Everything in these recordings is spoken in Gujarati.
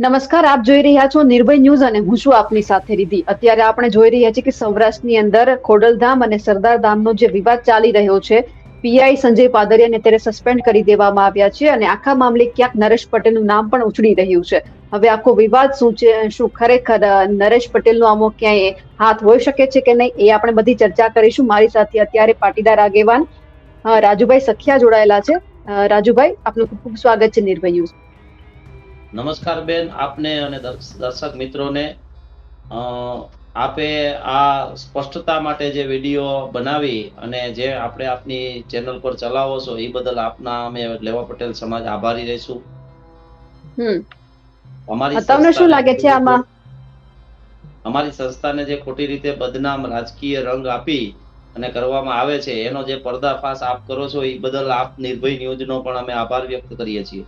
નમસ્કાર, આપ જોઈ રહ્યા છો નિર્ભય ન્યૂઝ અને હું છું આપની સાથે રીધિ અત્યારે આપણે જોઈ રહ્યા છીએ કે સૌરાષ્ટ્રની અંદર ખોડલધામ અને સરદાર ધામનો જે વિવાદ ચાલી રહ્યો છે, પીઆઈ સંજય પાદરિયાને અત્યારે સસ્પેન્ડ કરી દેવામાં આવ્યા છે અને આખા મામલે ક્યાંક નરેશ પટેલનું નામ પણ ઉછળી રહ્યું છે. હવે આખો વિવાદ શું છે શું ખરેખર નરેશ પટેલનો આમો ક્યાંય હાથ હોઈ શકે છે કે નહીં, એ આપણે બધી ચર્ચા કરીશું. મારી સાથે અત્યારે પાટીદાર આગેવાન રાજુભાઈ સખિયા જોડાયેલા છે. રાજુભાઈ, આપનું ખૂબ ખૂબ સ્વાગત છે નિર્ભય ન્યૂઝ. નમસ્કાર બેન આપને અને દર્શ- દર્શક મિત્રોને. આપે આ સ્પષ્ટતા માટે જે વીડિયો બનાવી અને જે આપણે આપની ચેનલ પર ચલાવો છો એ બદલ આપના અમે લેવા પટેલ સમાજ આભારી રહીશું. હમ. અમારી તમને શું લાગે છે આમાં? અમારી સંસ્થાને જે ખોટી રીતે બદનામ રાજકીય રંગ આપી અને કરવામાં આવે છે એનો જે પર્દાફાશ આપ કરો છો એ બદલ આપ નિર્ભય ન્યૂઝનો પણ અમે આભાર વ્યક્ત કરીએ છીએ.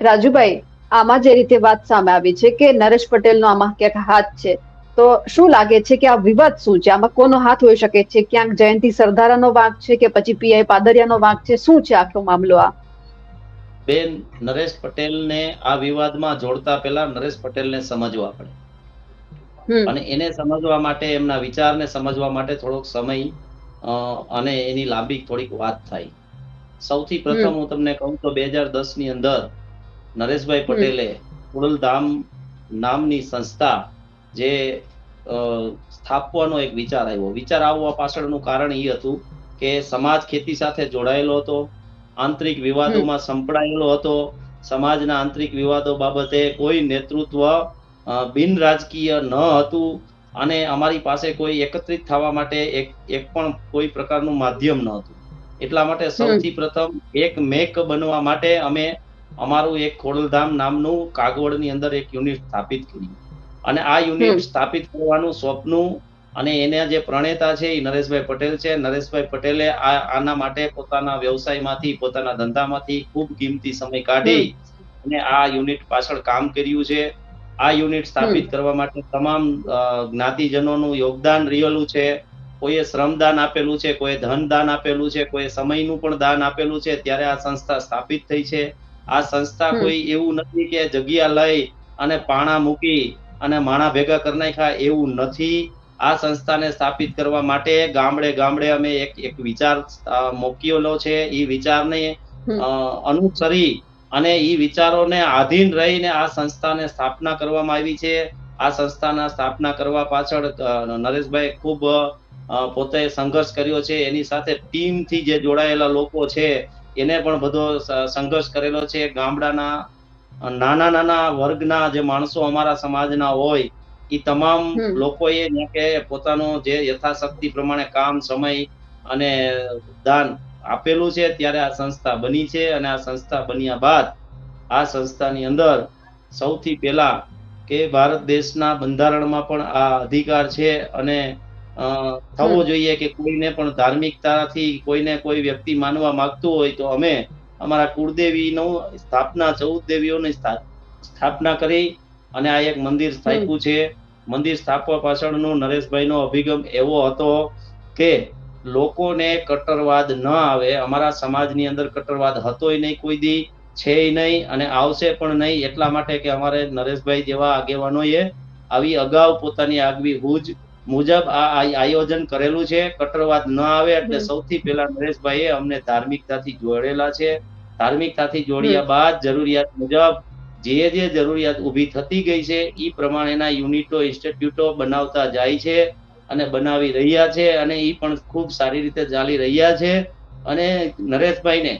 રાજુભાઈ આમાં જે રીતે વાત સામે આવી છે કે નરેશ પટેલનો આમાં ક્યાંક હાથ છે તો શું લાગે છે કે આ વિવાદ શું છે? આમાં કોનો હાથ હોઈ શકે છે? ક્યાંક જયંતિ સરદારાનો વાંક છે કે પછી પીઆઈ પાદરિયાનો વાંક છે? શું છે આખો મામલો આ? બેન નરેશ પટેલને આ વિવાદમાં જોડતા પહેલા નરેશ પટેલને સમજવા પડે. અને એને સમજવા માટે એમના વિચારને સમજવા માટે થોડોક સમય અને એની લાંબી થોડીક વાત થાય. સૌથી પ્રથમ હું તમને કહું તો બે હજાર દસની અંદર નરેશભાઈ પટેલે કુડલધામ નામની સંસ્થા જે સ્થાપવાનો એક વિચાર આવ્યો. વિચાર આવવા પાછળનું કારણ એ હતું કે સમાજ ખેતી સાથે જોડાયેલો હતો આંતરિક વિવાદોમાં સંપડાયેલો હતો સમાજના આંતરિક વિવાદો બાબતે કોઈ નેતૃત્વ બિન રાજકીય ન હતું અને અમારી પાસે કોઈ એકત્રિત થવા માટે એક એક પણ કોઈ પ્રકારનું માધ્યમ ન હતું. એટલા માટે સૌથી પ્રથમ એક મેક બનવા માટે અમે અમારું એક ખોડલધામ નામનું કાગવડની અંદર એક યુનિટ સ્થાપિત કર્યું. અને આ યુનિટ સ્થાપિત કરવાનું સ્વપ્નું અને એના જે પ્રણેતા છે એ નરેશભાઈ પટેલ છે. નરેશભાઈ પટેલે આ આના માટે પોતાના વ્યવસાયમાંથી પોતાના ધંધામાંથી ખૂબ કિંમતી સમય કાઢી અને આ યુનિટ પાછળ કામ કર્યું છે. આ યુનિટ સ્થાપિત કરવા માટે તમામ જ્ઞાતિજનોનું યોગદાન રહેલું છે. કોઈએ શ્રમદાન આપેલું છે કોઈએ ધન દાન આપેલું છે કોઈએ સમયનું પણ દાન આપેલું છે. ત્યારે આ સંસ્થા સ્થાપિત થઈ છે. આ સંસ્થા. કોઈ એવું નથી કે જગ્યા લઈ અને પાણા મૂકી અને માણા ભેગા કરી નાખ્યા એવું નથી. આ સંસ્થાને સ્થાપિત કરવા માટે ગામડે ગામડે અમે એક એક વિચાર અ, છે. એ વિચારને અનુસરી અને એ વિચારોને આધીન રહીને આ સંસ્થાને સ્થાપના કરવામાં આવી છે. આ સંસ્થાના સ્થાપના કરવા પાછળ નરેશભાઈ ખૂબ પોતે સંઘર્ષ કર્યો છે. એની સાથે ટીમથી જે જોડાયેલા લોકો છે એને પણ બધો સંઘર્ષ કરેલો છે. ગામડાના નાના નાના વર્ગના જે માણસો અમારા સમાજના હોય એ તમામ લોકોએ કે પોતાનું જે યથાશક્તિ પ્રમાણે કામ સમય અને દાન આપેલું છે. ત્યારે આ સંસ્થા બની છે અને આ સંસ્થા બન્યા બાદ આ સંસ્થાની અંદર સૌથી પહેલા કે ભારત દેશના બંધારણમાં પણ આ અધિકાર છે અને થવો જોઈએ કે કોઈને પણ ધાર્મિકતાથી કોઈને કોઈ વ્યક્તિ માનવા માંગતું હોય તો અમે અમારા કુળદેવીનું સ્થાપના ચૌદ દેવીઓની સ્થાપના કરી અને આ એક મંદિર સ્થાપ્યું છે. મંદિર સ્થાપવા પાછળનો નરેશભાઈનો અભિગમ એવો હતો કે લોકોને કટ્ટરવાદ ન આવે. અમારા સમાજની અંદર કટ્ટરવાદ હતોય નહીં કોઈ દી છે નહીં અને આવશે પણ નહીં. એટલા માટે કે અમારે નરેશભાઈ જેવા આગેવાનોએ આવી અગાઉ પોતાની આગવી હુજ મુજબ આ આયોજન કરેલું છે. કટ્ટરવાદ ન આવે એટલે સૌથી પહેલા નરેશભાઈએ અમને ધાર્મિકતાથી જોડેલા છે. ધાર્મિકતાથી જોડ્યા બાદ જરૂરિયાત મુજબ જે જે જરૂરિયાત ઊભી થતી ગઈ છે એ પ્રમાણેના યુનિટો ઇન્સ્ટિટ્યૂટો બનાવતા જાય છે અને બનાવી રહ્યા છે અને એ પણ ખૂબ સારી રીતે ચાલી રહ્યા છે. અને નરેશભાઈને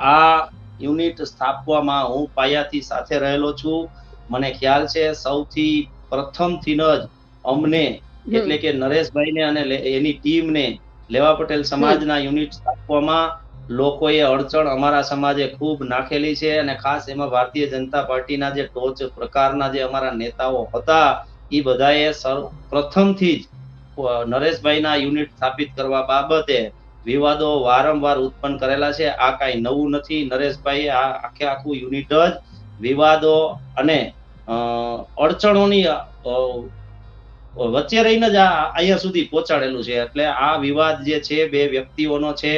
આ યુનિટ સ્થાપવામાં હું પાયાથી સાથે રહેલો છું. મને ખ્યાલ છે સૌથી પ્રથમથી જ અમને એટલે કે નરેશભાઈને અને એની ટીમને લેવા પટેલ સમાજના યુનિટ સ્થાપવામાં લોકોએ અડચણ અમારા સમાજે ખૂબ નાખેલી છે અને ખાસ એમાં ભારતીય જનતા પાર્ટીના જે ટોચ પ્રકારના જે અમારા નેતાઓ હતા એ બધાએ પ્રથમથી જ નરેશભાઈના યુનિટ સ્થાપિત કરવા બાબતે વિવાદો વારંવાર ઉત્પન્ન કરેલા છે. આ કાંઈ નવું નથી. નરેશભાઈ આ આખે આખું યુનિટ જ વિવાદો અને અડચણોની વચ્ચે રહીને જ આ અહીંયા સુધી પહોંચાડેલું છે. એટલે આ વિવાદ જે છે બે વ્યક્તિઓનો છે.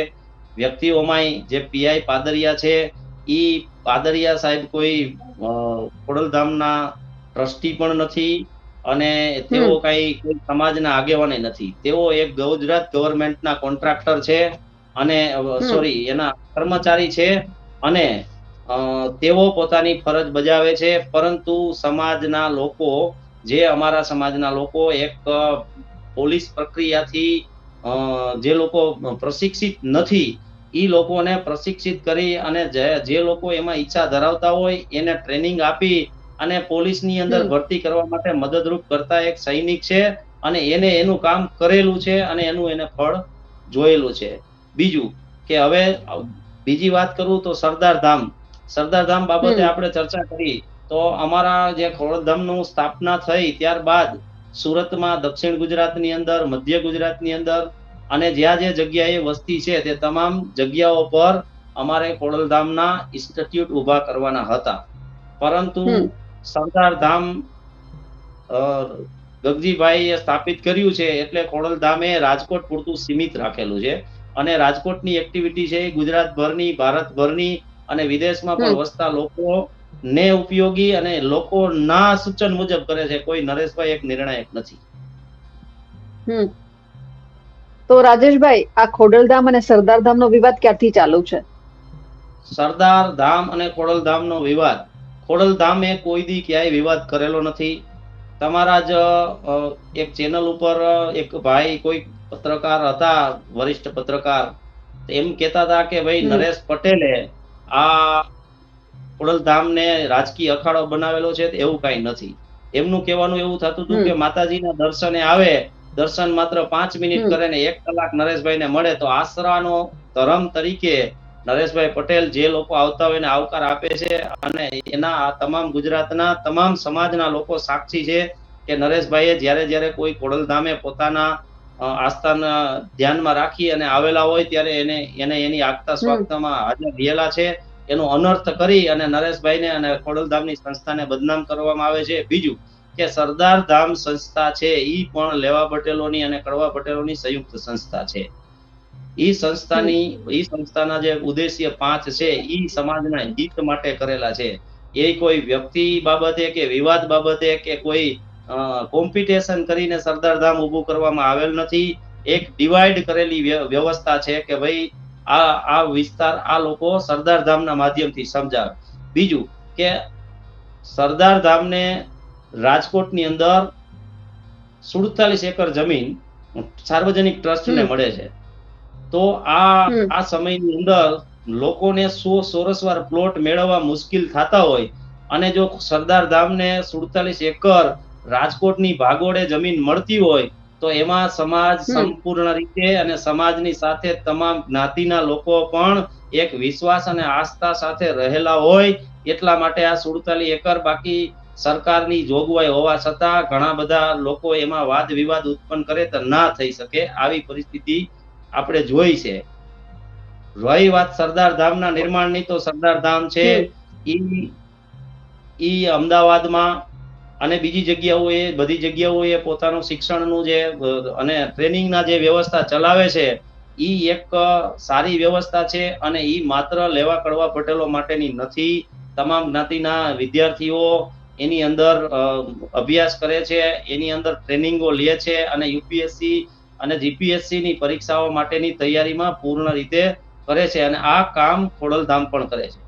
વ્યક્તિઓમાં જે પીઆઈ પાદરિયા છે ઈ પાદરિયા સાહેબ કોઈ ખોડલધામના ટ્રસ્ટી પણ નથી અને તેઓ કઈ કોઈ સમાજના આગેવાને નથી. તેઓ એક ગુજરાત ગવર્મેન્ટના કોન્ટ્રાક્ટર છે અને સોરી એના કર્મચારી છે અને તેઓ પોતાની ફરજ બજાવે છે. પરંતુ સમાજના લોકો જે અમારા સમાજના લોકો એક પોલીસ પ્રક્રિયાથી જે લોકો પ્રશિક્ષિત નથી એ લોકોને પ્રશિક્ષિત કરી અને જે લોકો એમાં ઈચ્છા ધરાવતા હોય એને ટ્રેનિંગ આપી અને પોલીસની અંદર ભરતી કરવા માટે મદદરૂપ કરતા એક સૈનિક છે અને એને એનું કામ કરેલું છે અને એનું એને ફળ જોયેલું છે. બીજું કે હવે બીજી વાત કરું તો સરદાર ધામ. સરદાર ધામ બાબતે. આપણે ચર્ચા કરી. તો અમારા જે ખોડલધામનું સ્થાપના થઈ ત્યારબાદ સુરતમાં દક્ષિણ ગુજરાતની અંદર મધ્ય ગુજરાતની અંદર અને જ્યાં જે જગ્યાએ વસ્તી છે તે તમામ જગ્યાઓ પર અમારે ખોડલધામના ઇન્સ્ટિટ્યૂટ ઊભા કરવાના હતા. પરંતુ સરદાર ધામ ગગજીભાઈએ સ્થાપિત કર્યું છે એટલે ખોડલધામે રાજકોટ પૂરતું સીમિત રાખેલું છે. અને રાજકોટની એક્ટિવિટી છે ગુજરાતભરની ભારતભરની અને વિદેશમાં પણ વસતા લોકો ને ઉપયોગી અને લોકોના સૂચન મુજબ કરે છે કોઈ નરેશભાઈ એક નિર્ણાયક નથી. હમ. તો રાજેશભાઈ આ ખોડલધામ અને સરદાર ધામનો વિવાદ ક્યારથી ચાલુ છે? સરદાર ધામ અને ખોડલધામનો વિવાદ. ખોડલધામે કોઈ દી ક્યાંય વિવાદ કરેલો નથી. તમારા જ એક ચેનલ ઉપર એક ભાઈ કોઈ પત્રકાર હતા વરિષ્ઠ પત્રકાર એમ કહેતા હતા કે ભાઈ નરેશ પટેલે આ ખોડલધામને રાજકીય અખાડો બનાવેલો છે એવું કઈ નથી. એમનું કહેવાનું એવું થતું હતું કે માતાજીના દર્શને આવે દર્શન માત્ર પાંચ મિનિટ કરે ને એક કલાક નરેશભાઈને મળે તો આશરાનો ધર્મ તરીકે નરેશભાઈ પટેલ જે લોકો આવતા હોય એને આવકાર આપે છે અને એના તમામ ગુજરાતના તમામ સમાજના લોકો સાક્ષી છે કે નરેશભાઈએ જ્યારે જ્યારે કોઈ ખોડલધામે પોતાના આસ્થાના ધ્યાનમાં રાખી અને આવેલા હોય ત્યારે એને એને એની આગતા સ્વાગતામાં હાજર રહેલા છે. એનો અનર્થ કરી અને નરેશભાઈને અને ખોડલધામની સંસ્થાને બદનામ કરવામાં આવે છે. બીજું કે સરદાર ધામ સંસ્થા છે એ પણ લેવા પટેલોની અને કડવા પટેલોની સંયુક્ત સંસ્થા છે. એ સંસ્થાની એ સંસ્થાના જે ઉદ્દેશ્ય પાંચ છે એ સમાજના હિત માટે કરેલા છે. એ કોઈ વ્યક્તિ બાબતે કે વિવાદ બાબતે કે કોઈ કોમ્પિટિશન કરીને સરદાર ધામ ઊભું કરવામાં આવેલ નથી. એક ડિવાઈડ કરેલી વ્યવસ્થા છે કે ભાઈ આ આ વિસ્તાર આ લોકો સરદાર ધામના માધ્યમથી સમજાવે. બીજું કે સરદાર ધામને રાજકોટની અંદર સુડતાલીસ એકર જમીન સાર્વજનિક ટ્રસ્ટને મળે છે. તો આ આ સમયની અંદર લોકોને સો સોરસવાર પ્લોટ મેળવવા મુશ્કેલ થતા હોય અને જો સરદાર ધામને સુડતાલીસ એકર રાજકોટની ભાગોળે જમીન મળતી હોય તો એમાં સમાજ સંપૂર્ણ રીતે અને સમાજની સાથે તમામ જ્ઞાતિના લોકો પણ એક વિશ્વાસ અને આસ્થા સાથે રહેલા હોય એટલા માટે આ સુડતાલીસ એકર બાકી સરકારની જોગવાઈ હોવા છતાં ઘણા બધા લોકો એમાં વાદ વિવાદ ઉત્પન્ન કરે તો ના થઈ શકે આવી પરિસ્થિતિ આપણે જોઈ છે. રહી વાત સરદાર ધામના નિર્માણની તો સરદાર ધામ છે. ઈ ઈ અમદાવાદમાં અને બીજી જગ્યાઓએ, બધી જગ્યાઓએ પોતાનું શિક્ષણનું જે અને ટ્રેનિંગના જે વ્યવસ્થા ચલાવે છે એ એક સારી વ્યવસ્થા છે અને એ માત્ર લેવા કડવા પટેલો માટેની નથી. તમામ જ્ઞાતિના વિદ્યાર્થીઓ એની અંદર અભ્યાસ કરે છે, એની અંદર ટ્રેનિંગો લે છે અને યુપીએસસી અને જીપીએસસીની પરીક્ષાઓ માટેની તૈયારીમાં પૂર્ણ રીતે કરે છે અને આ કામ ખોડલધામ પણ કરે છે.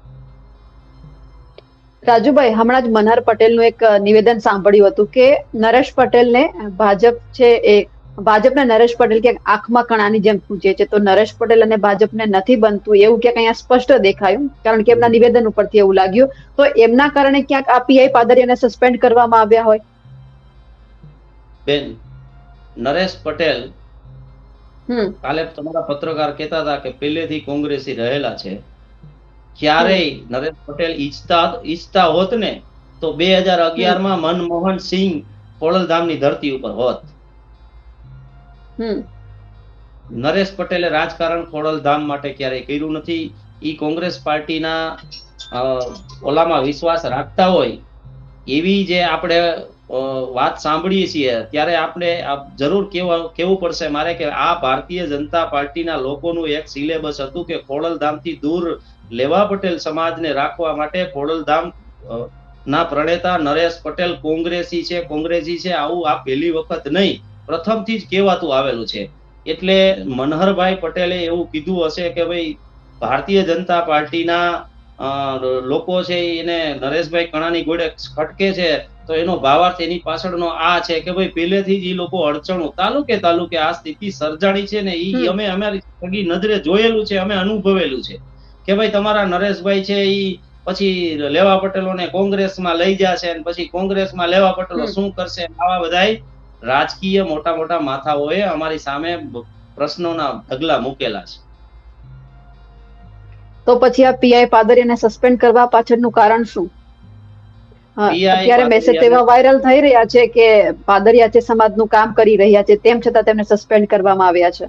રાજુભાઈ હમણાં જ મનહર પટેલનું એક નિવેદન સાંભળ્યું હતું કે નરેશ પટેલને ભાજપ છે એ ભાજપને નરેશ પટેલ કે આંખમાં કણાની જેમ પૂછે છે તો નરેશ પટેલ અને ભાજપને નથી બનતું એવું ક્યાંક અહીંયા સ્પષ્ટ દેખાયું કારણ કે એમના નિવેદન ઉપરથી એવું લાગ્યું. તો એમના કારણે ક્યાંક આ પીઆઈ પાદરીને સસ્પેન્ડ કરવામાં આવ્યા હોય? બેન નરેશ પટેલ હમ. કાલે તમારા પત્રકાર કહેતા હતા કે પહેલેથી કોંગ્રેસી રહેલા છે. ક્યારેય નરેશ પટેલ ઈચ્છતા ઈચ્છતા હોત ને તો બે હજાર અગિયારમાં મનમોહન સિંહ ખોડલધામની ધરતી ઉપર હોત. હમ. નરેશ પટેલે રાજકારણ ખોડલધામ માટે ક્યારેય કર્યું નથી. ઈ કોંગ્રેસ પાર્ટીના ઓલામાં વિશ્વાસ રાખતા હોય એવી જે આપણે વાત સાંભળીએ છીએ. ત્યારે આપણે જરૂર કેવા, કેવું પડશે મારે કે આ ભારતીય જનતા પાર્ટીના લોકોનું એક સિલેબસ હતું કે ખોડલધામથી દૂર લેવા પટેલ સમાજને રાખવા માટે ખોડલધામ ના પ્રણેતા નરેશ પટેલ કોંગ્રેસી છે કોંગ્રેસી છે, આવું આ પહેલી વખત નહીં. પ્રથમથી જ કહેવાતું આવેલું છે. એટલે મનહરભાઈ પટેલે એવું કીધું હશે કે ભાઈ, ભારતીય જનતા પાર્ટીના લોકો છે એને નરેશભાઈ કણાની ગોળે ખટકે છે. તો એનો ભાવાર્થ એની પાછળનો આ છે કે ભાઈ પહેલેથી જ એ લોકો અડચણો તાલુકે તાલુકે આ સ્થિતિ સર્જાણી છે ને એ અમે અમારી સગી નજરે જોયેલું છે અમે અનુભવેલું છે. કે ભાઈ તમારા નરેશભાઈ છે એ પછી લેવા પટેલોને કોંગ્રેસમાં લઈ જશે અને પછી કોંગ્રેસમાં લેવા પટેલો શું કરશે આવા બધા રાજકીય મોટા મોટા માથાઓએ અમારી સામે પ્રશ્નોના ઢગલા મૂકેલા છે. તો પછી આ પીઆઈ પાદરીને સસ્પેન્ડ કરવા પાછળનું કારણ શું? અત્યારે મેસેજ એવા વાયરલ થઈ રહ્યા છે કે પાદરિયા સમાજનું કામ કરી રહ્યા છે તેમ છતાં તેમને સસ્પેન્ડ કરવામાં આવ્યા છે.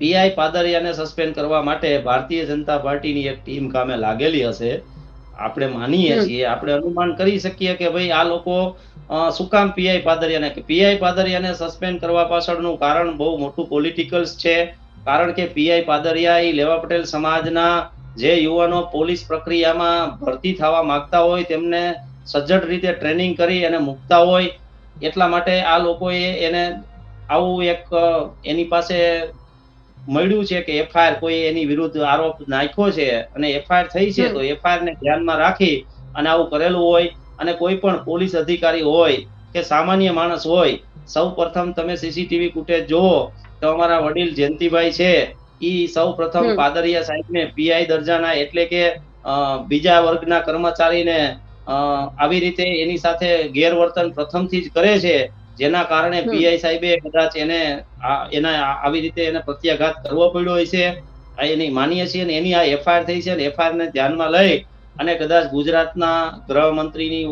પીઆઈ પાદરિયાને સસ્પેન્ડ કરવા માટે ભારતીય જનતા પાર્ટીની એક ટીમ કામે લાગેલી હશે. આપણે માનીએ છીએ આપણે અનુમાન કરી શકીએ કે ભાઈ આ લોકો શું કામ પીઆઈ પાદરિયાને? કે પીઆઈ પાદરિયાને સસ્પેન્ડ કરવા પાછળનું કારણ બહુ મોટું પોલિટિકલ્સ છે. કારણ કે પીઆઈ પાદરિયા એ લેવા પટેલ સમાજના જે યુવાનો પોલીસ પ્રક્રિયામાં ભરતી થવા માંગતા હોય તેમને સજ્જડ રીતે ટ્રેનિંગ કરી અને મૂકતા હોય એટલા માટે આ લોકોએ એને આવું એક એની પાસે મળ્યું છે કે એફઆઈઆર કોઈ એની વિરુદ્ધ આરોપ નાખ્યો છે અને એફઆઈઆર થઈ છે તો એફઆઈઆર ને ધ્યાનમાં રાખી અને આવું કરેલું હોય અને કોઈ પણ પોલીસ અધિકારી હોય કે સામાન્ય માણસ હોય સૌ પ્રથમ તમે સીસીટીવી ફૂટેજ જુઓ તો અમારા વડીલ જયંતિભાઈ છે ઈ સૌ પ્રથમ પાદરિયા સાહેબને પીઆઈ દરજાના એટલે કે બીજા વર્ગના કર્મચારીને આવી રીતે એની સાથે ગેરવર્તન પ્રથમથી જ કરે છે જેના કારણે પીઆઈ સાહેબે કદાચ એને એના આવી રીતે એને પ્રત્યાઘાત કરવો પડ્યો હોય છે. આ એની માનીએ છીએ ને એની આ એફઆઈઆર થઈ છે ને એફઆઈઆર ને ધ્યાનમાં લઈ અને કદાચ ગુજરાતના ગૃહમંત્રીની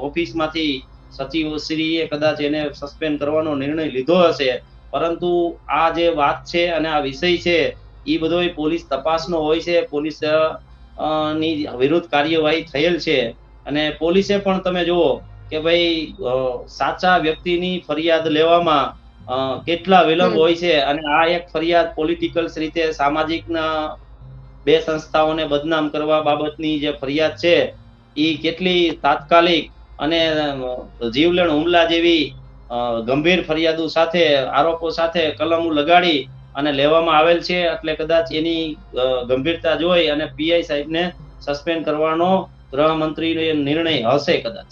ઓફિસમાંથી સચિવશ્રીએ કદાચ એને સસ્પેન્ડ કરવાનો નિર્ણય લીધો હશે પરંતુ આ જે વાત છે અને આ વિષય છે એ બધો પોલીસ તપાસનો હોય છે, પોલીસની વિરુદ્ધ કાર્યવાહી થયેલ છે. અને પોલીસે પણ તમે જુઓ કે ભાઈ સાચા વ્યક્તિની ફરિયાદ લેવામાં કેટલા વિલંબ હોય છે અને આ એક ફરિયાદ પોલિટિકલ રીતે સામાજિકના બે સંસ્થાઓને બદનામ કરવા બાબતની જે ફરિયાદ છે એ કેટલી તાત્કાલિક અને જીવલેણ હુમલા જેવી ગંભીર ફરિયાદો સાથે, આરોપો સાથે કલમો લગાડી અને લેવામાં આવેલ છે, એટલે કદાચ એની ગંભીરતા જોઈ અને પીઆઈ સાહેબને સસ્પેન્ડ કરવાનો ગૃહમંત્રીનો નિર્ણય હશે કદાચ.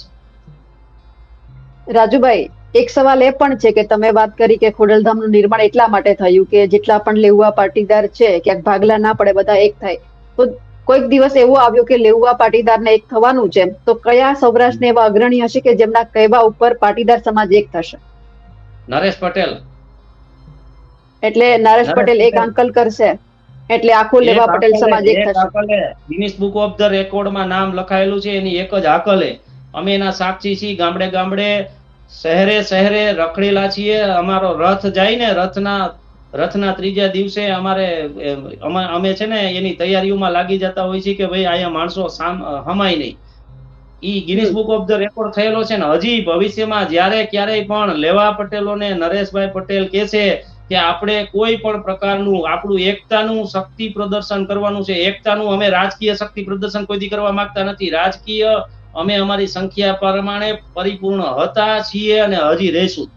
રાજુભાઈ, એક સવાલ એ પણ છે કે તમે વાત કરી કે ખોડલધામનું નિર્માણ એટલા માટે થયું કે જેટલા પણ લેવા પાટીદાર છે, ક્યાંક ભાગલા ના પડે, બધા એક થાય. તો કોઈક દિવસ એવો આવ્યો કે લેઉવા પાટીદારને એક થવાનું છે તો કયા સૌરાષ્ટ્રને એવા અગ્રણી હશે કે જેમના કહેવા ઉપર પાટીદાર સમાજ એક થશે? નરેશ પટેલ. એટલે નરેશ પટેલ એક અંકલ કરશે એટલે આખો લેવા પટેલ સમાજ એક એક થશે. ગિનિસ બુક ઓફ ધ રેકોર્ડમાં નામ લખાયેલું છે એની એક જ આકલે. અમે એના સાક્ષી છીએ ગામડે ગામડે શહેરે શહેરે રખડેલા છીએ અમારો રથ જાય ને રથના રથના ત્રીજા દિવસે અમારે અમે છે ને એની તૈયારીઓમાં લાગી જતા હોય છે કે ભાઈ અહીંયા માણસો હમાય નહીં. ઈ Guinness book of the record થયેલો છે ને હજી ભવિષ્યમાં જ્યારે ક્યારેય પણ લેવા પટેલોને નરેશભાઈ પટેલ કે છે કે આપણે કોઈ પણ પ્રકારનું, આપણું એકતાનું શક્તિ પ્રદર્શન કરવાનું છે. એકતાનું અમે રાજકીય શક્તિ પ્રદર્શન કોઈથી કરવા માંગતા નથી. રાજકીય અમે અમારી સંખ્યા પ્રમાણે પરિપૂર્ણ હતા છીએ અને હજી રહેશું.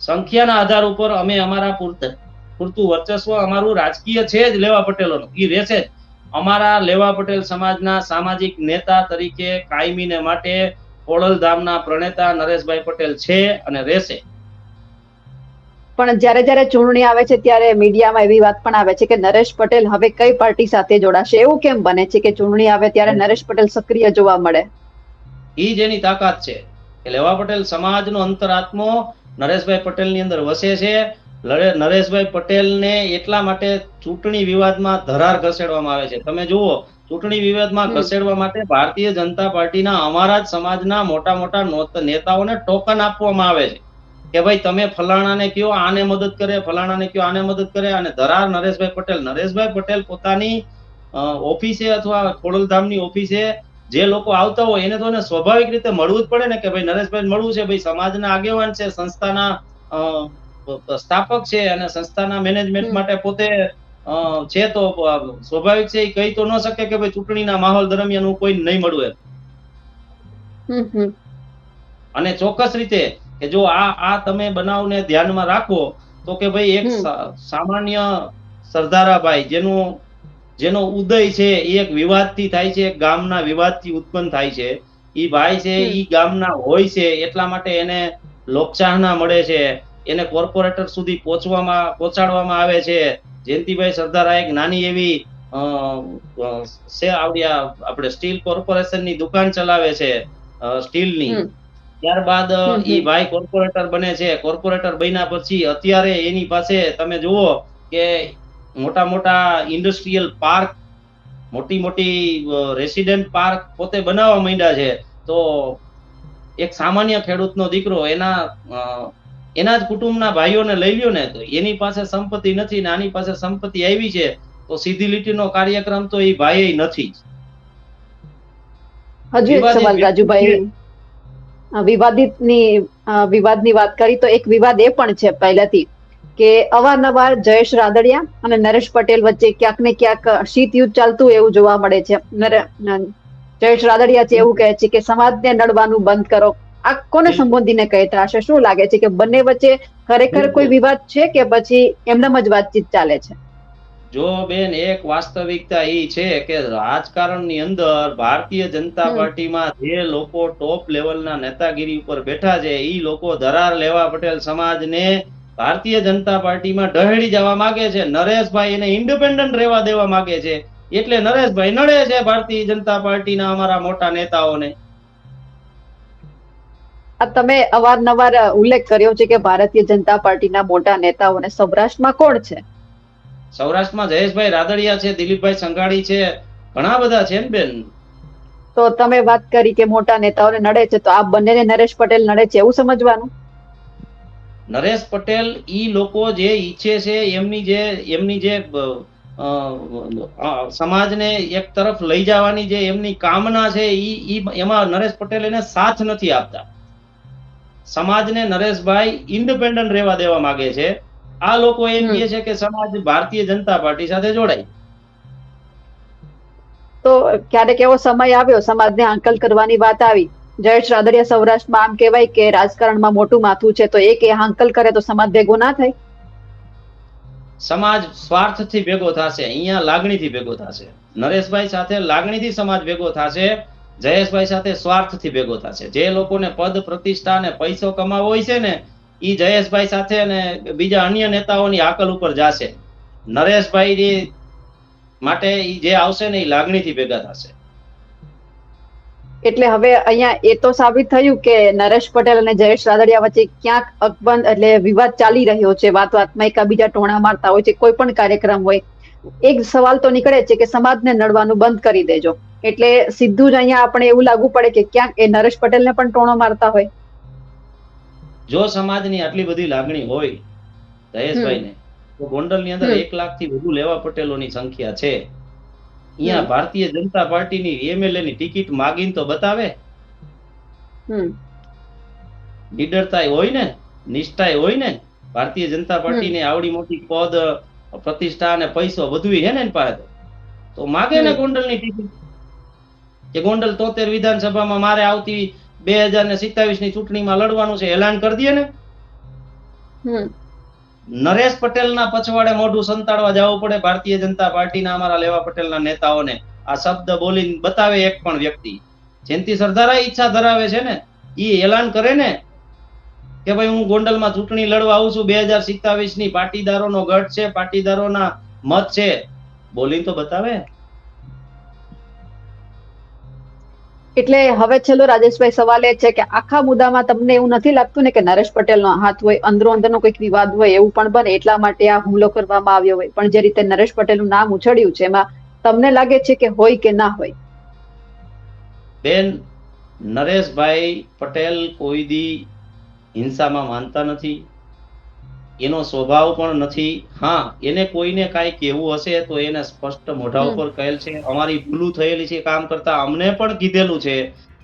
સંખ્યાના આધાર ઉપર અમે અમારા પૂરત- પૂરતું વર્ચસ્વ અમારું રાજકીય છે જ લેવા પટેલોનું. એ રહેશે જ. અમારા લેવા પટેલ સમાજના સામાજિક નેતા તરીકે કાયમીને માટે ખોડલધામના પ્રણેતા નરેશભાઈ પટેલ છે અને રહેશે. પણ જ્યારે જ્યારે ચૂંટણી આવે છે ત્યારે મીડિયામાં એવી વાત પણ આવે છે કે નરેશ પટેલ હવે કઈ પાર્ટી સાથે જોડાશે? એવું કેમ બને છે કે ચૂંટણી આવે ત્યારે નરેશ પટેલ સક્રિય જોવા મળે? એ જ એની તાકાત છે કે લેવા પટેલ સમાજનો અંતરાત્મો નરેશભાઈ પટેલની અંદર વસે છે. નરેશભાઈ પટેલને એટલા માટે ચૂંટણી વિવાદમાં ધરાર ઘસેડવામાં આવે છે. તમે જુઓ ચૂંટણી વિવાદમાં ઘસેડવા માટે ભારતીય જનતા પાર્ટીના અમારા જ સમાજના મોટા મોટા નેતાઓને ટોકન આપવામાં આવે છે કે ભાઈ તમે ફલાણાને કયો આને મદદ કરે ફલાણાને કયો આને મદદ કરે અને ધરાર નરેશભાઈ પટેલ. નરેશભાઈ પટેલ પોતાની ઓફિસે અથવા ખોડલધામની ઓફિસે જે લોકો આવતા હોય એને તો સ્વાભાવિક રીતે મળવું જ પડે ને કે ભાઈ નરેશભાઈ મળવું છે ભાઈ સમાજના આગેવાન છે સંસ્થાના સ્થાપક છે અને સંસ્થાના મેનેજમેન્ટ માટે પોતે છે તો સ્વાભાવિક છે એ કહી તો ન શકે કે ભાઈ ચૂંટણીના માહોલ દરમિયાન હું કોઈ નહીં મળું એમ. અને ચોક્કસ રીતે કે જો આ આ તમે બનાવને ધ્યાનમાં રાખો તો કે ભાઈ એક સામાન્ય સરદારાભાઈ જેનું જેનો ઉદય છે એ એક વિવાદથી થાય છે ગામના વિવાદથી ઉત્પન્ન થાય છે. એ ભાઈ છે એ ગામના હોય છે એટલા માટે એને લોકચાહના મળે છે. એને કોર્પોરેટર સુધી પહોંચવામાં પહોંચાડવામાં આવે છે. જયંતિભાઈ સરદારા એક નાની એવી આપણે સ્ટીલ કોર્પોરેશનની દુકાન ચલાવે છે સ્ટીલ સ્ટીલની. ત્યારબાદ હમ. ભાઈ કોર્પોરેટર બને છે. કોર્પોરેટર બન્યા પછી અત્યારે એની પાસે તમે જુઓ કે મોટા મોટા ઇન્ડસ્ટ્રીયલ પાર્ક મોટી મોટી રેસિડેન્ટ પાર્ક પોતે બનાવવા માંડ્યા છે. તો એક સામાન્ય ખેડૂતનો દીકરો એના એના જ કુટુંબના ભાઈઓને લઈ લ્યો ને તો એની પાસે સંપત્તિ નથી ને આની પાસે સંપત્તિ આવી છે તો સીધી લીટીનો કાર્યક્રમ તો એ ભાઈ નથી. હજુ એક સવાલ રાજુભાઈ. વિવાદિતની વિવાદ વિવાદની વાત કરી તો એક વિવાદ એ પણ છે પહેલાથી. કે અવારનવાર જયેશ રાદડિયા અને નરેશ પટેલ વચ્ચે ક્યાંક ને ક્યાંક શીત યુદ્ધ ચાલતું એવું જોવા મળે છે. જયેશ રાદડિયા છે એવું કહે છે કે સમાજને નડવાનું બંધ કરો. આ કોને સંબોધીને કહેતા હશે શું લાગે છે કે બંને વચ્ચે ખરેખર કોઈ વિવાદ છે કે પછી એમનામ જ વાતચીત ચાલે છે? જો બેન એક વાસ્તવિકતા એ છે કે રાજકારણની અંદર ભારતીય જનતા. પાર્ટીમાં જે લોકો ટોપ લેવલના નેતાગીરી ઉપર બેઠા છે એ લોકો ધરાર લેવા પટેલ સમાજને ભારતીય જનતા પાર્ટીમાં ઢહેડી જવા માંગે છે નરેશભાઈ એને ઇન્ડિપેન્ડન્ટ રહેવા દેવા માંગે છે એટલે નરેશભાઈ નડે છે ભારતીય જનતા પાર્ટીના અમારા મોટા નેતાઓને. તમે અવારનવાર ઉલ્લેખ કર્યો છે કે ભારતીય જનતા પાર્ટીના મોટા નેતાઓને સૌરાષ્ટ્રમાં કોણ છે? સૌરાષ્ટ્રમાં જયેશભાઈ રાદડિયા છે દિલીપભાઈ સંઘાણી છે ઘણા બધા છે ને બેન? તો તમે વાત કરી કે મોટા નેતાઓને નડે છે તો આ બંનેને નરેશ પટેલ નડે છે એવું સમજવાનું? નરેશ પટેલ ઈ લોકો જે ઈચ્છે છે એમની જે એમની જે સમાજને એક તરફ લઈ જવાની જે એમની કામના છે ઈ એમાં નરેશ પટેલ એને સાથ નથી આપતા. સમાજને નરેશભાઈ ઇન્ડિપેન્ડન્ટ રહેવા દેવા માંગે છે. આ લોકો એમ. કહે છે કે સમાજ ભારતીય જનતા પાર્ટી સાથે જોડાય. તો ક્યારેક એવો સમય આવ્યો, સમાજને આંકલ કરવાની વાત આવી. જયેશ રાદડિયા સૌરાષ્ટ્રમાં આમ કહેવાય કે રાજકારણમાં મોટું માથું છે, તો એક એ હાંકલ કરે તો સમાજ ભેગો ના થાય? સમાજ સ્વાર્થથી ભેગો થશે, અહીંયા લાગણીથી ભેગો થશે. નરેશભાઈ સાથે લાગણીથી સમાજ ભેગો થશે, જયેશભાઈ સાથે સ્વાર્થથી ભેગો થશે. જે લોકોને પદ, પ્રતિષ્ઠા અને પૈસો કમાવો હોય છે ને એ જયેશભાઈ સાથે અને બીજા અન્ય નેતાઓની હાકલ ઉપર જાશે. નરેશભાઈ માટે જે આવશે ને એ લાગણીથી ભેગા થશે. એટલે હવે અહીંયા એ તો સાબિત થયું કે નરેશ પટેલ અને જયેશ રાદડિયા વચ્ચે ક્યાંક અકબંધ એટલે વિવાદ ચાલી રહ્યો છે. વાત વાતમાં એકાબીજા ટોણા મારતા હોય છે કોઈ પણ કાર્યક્રમ હોય. એક સવાલ તો નીકળે છે કે સમાજને નડવાનું બંધ કરી દેજો. એટલે સીધું જ અહીંયા આપણે એવું લાગુ પડે કે ક્યાંક એ નરેશ પટેલને પણ ટોણો મારતા હોય. જો સમાજની આટલી બધી લાગણી હોય જયેશભાઈને તો ગોંડલની અંદર એક લાખથી વધુ લેવા પટેલોની સંખ્યા છે. અહીંયા ભારતીય જનતા પાર્ટીની એમએલએ ની ટિકિટ માગીને તો બતાવે. હમ. હોય ને નિષ્ઠાય હોય ને ભારતીય જનતા પાર્ટીને આવડી મોટી પદ પ્રતિષ્ઠા અને પૈસો બધું હે ને પાસે તો. તો માગે ને ગોંડલની ટિકિટ? કે ગોંડલ તોતેર વિધાનસભામાં મારે આવતી બે હજાર ને સિત્તાવીસની ચૂંટણીમાં લડવાનું છે એલાન કરી દે ને. હમ. નરેશ પટેલના પછવાડે મોઢું સંતાડવા જવું પડે. ભારતીય જનતા પાર્ટીના અમારા લેવા પટેલના નેતાઓને આ શબ્દ બોલીને બતાવે એક પણ વ્યક્તિ. જયંતિ સરદારા ઈચ્છા ધરાવે છે ને એ એલાન કરે ને કે ભાઈ હું ગોંડલમાં ચૂંટણી લડવા આવું છું, બે હજાર સિત્તાવીસની પાટીદારોનો ગઢ છે, પાટીદારોના મત છે. બોલીને તો બતાવે. એટલે હવે છેલ્લો રાજેશભાઈ સવાલ એ છે કે આખા મુદ્દામાં તમને એવું નથી લાગતું ને કે નરેશ પટેલનો હાથ હોય, અંદરો અંદરનો કંઈક વિવાદ હોય એવું પણ બને, એટલા માટે આ હુમલો કરવામાં આવ્યો હોય. પણ જે રીતે નરેશ પટેલનું નામ ઉછળ્યું છે, એમાં તમને લાગે છે કે હોય કે ના હોય? બેન, નરેશભાઈ પટેલ કોઈ દી હિંસામાં માનતા નથી. એનો સ્વભાવ પણ નથી. હા એને કોઈને કાંઈ કહેવું હશે તો એને સ્પષ્ટ મોઢા ઉપર કહેલ છે અમારી ભૂલું થયેલી છે કામ કરતા અમને પણ કીધેલું છે.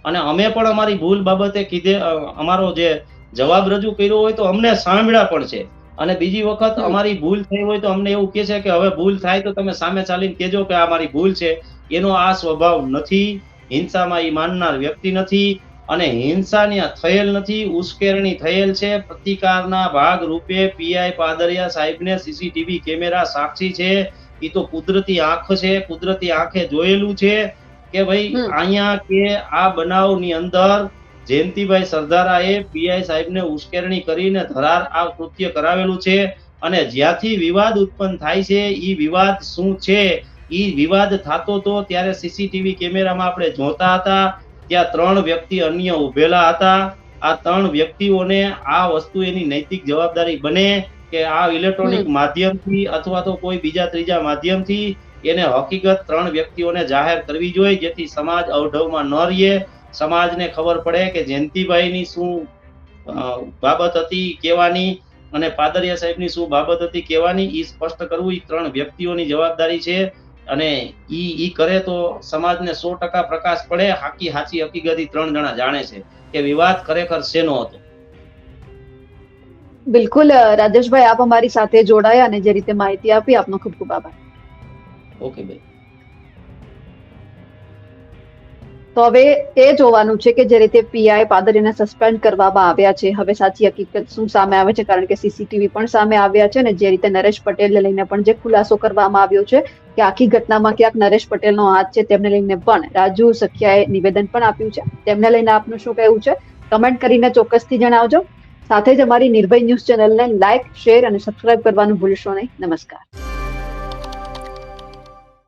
અને અમે પણ અમારી ભૂલ બાબતે કીધે અમારો જે જવાબ રજૂ કર્યો હોય તો અમને સાંભળ્યા પણ છે. અને બીજી વખત અમારી ભૂલ થઈ હોય તો અમને એવું કહે છે કે હવે ભૂલ થાય તો તમે સામે ચાલીને કહેજો કે આ મારી ભૂલ છે. એનો આ સ્વભાવ નથી. હિંસામાં એ માનનાર વ્યક્તિ નથી. અને હિંસા થયેલ નથી ઉશ્કેરણી થયેલ છે. પ્રતિકારના ભાગ રૂપે પીઆઈ પાદરિયા સાહેબને સીસીટીવી કેમેરા સાક્ષી છે. એ તો કુદરતી આંખ છે. કુદરતી આંખે જોયેલું છે કે ભાઈ અહીંયા કે આ બનાવની અંદર જયંતિભાઈ સરદારાએ પીઆઈ સાહેબને ઉશ્કેરણી કરીને ધરાર આ કૃત્ય કરાવેલું છે અને જ્યાંથી વિવાદ ઉત્પન્ન થાય છે ઈ વિવાદ શું છે? એ વિવાદ થતો તો ત્યારે સીસીટીવી કેમેરામાં આપણે જોતા હતા. ત્યાં ત્રણ વ્યક્તિ અન્ય ઉભેલા હતા. આ ત્રણ વ્યક્તિઓને આ વસ્તુ એની નૈતિક જવાબદારી બને કે આ ઇલેક્ટ્રોનિક માધ્યમથી અથવા તો કોઈ બીજા ત્રીજા માધ્યમથી એને હકીકત ત્રણ વ્યક્તિઓને જાહેર કરવી જોઈએ જેથી સમાજ અવઢવમાં ન રહીએ. સમાજને ખબર પડે કે જયંતિભાઈની શું બાબત હતી કહેવાની અને પાદરિયા સાહેબની શું બાબત હતી કહેવાની એ સ્પષ્ટ કરવું એ ત્રણ વ્યક્તિઓની જવાબદારી છે. અને ઈ ઈ કરે તો સમાજને સો ટકા પ્રકાશ પડે. હાકી હાચી હકીકત ત્રણ જણા જાણે છે કે વિવાદ ખરેખર શેનો હતો? બિલકુલ રાજેશભાઈ આપ અમારી સાથે જોડાયા અને જે રીતે માહિતી આપી આપનો ખૂબ ખૂબ આભાર. ઓકે ભાઈ. તો હવે એ જોવાનું છે કે જે રીતે પીઆઈ પાદરીને સસ્પેન્ડ કરવામાં આવ્યા છે. હવે સાચી હકીકત શું સામે આવે છે? કારણ કે સીસીટીવી પણ સામે આવ્યા છે ને જે રીતે નરેશ પટેલને લઈને પણ જે ખુલાસો કરવામાં આવ્યો છે કે આખી ઘટનામાં ક્યાંક નરેશ પટેલનો હાથ છે તેમને લઈને પણ રાજુ સખિયાએ નિવેદન પણ આપ્યું છે. તેમને લઈને આપનું શું કહેવું છે? કમેન્ટ કરીને ચોક્કસથી જણાવજો. સાથે જ અમારી નિર્ભય ન્યૂઝ ચેનલને લાઇક શેર અને સબસ્ક્રાઇબ કરવાનું ભૂલશો નહીં. નમસ્કાર.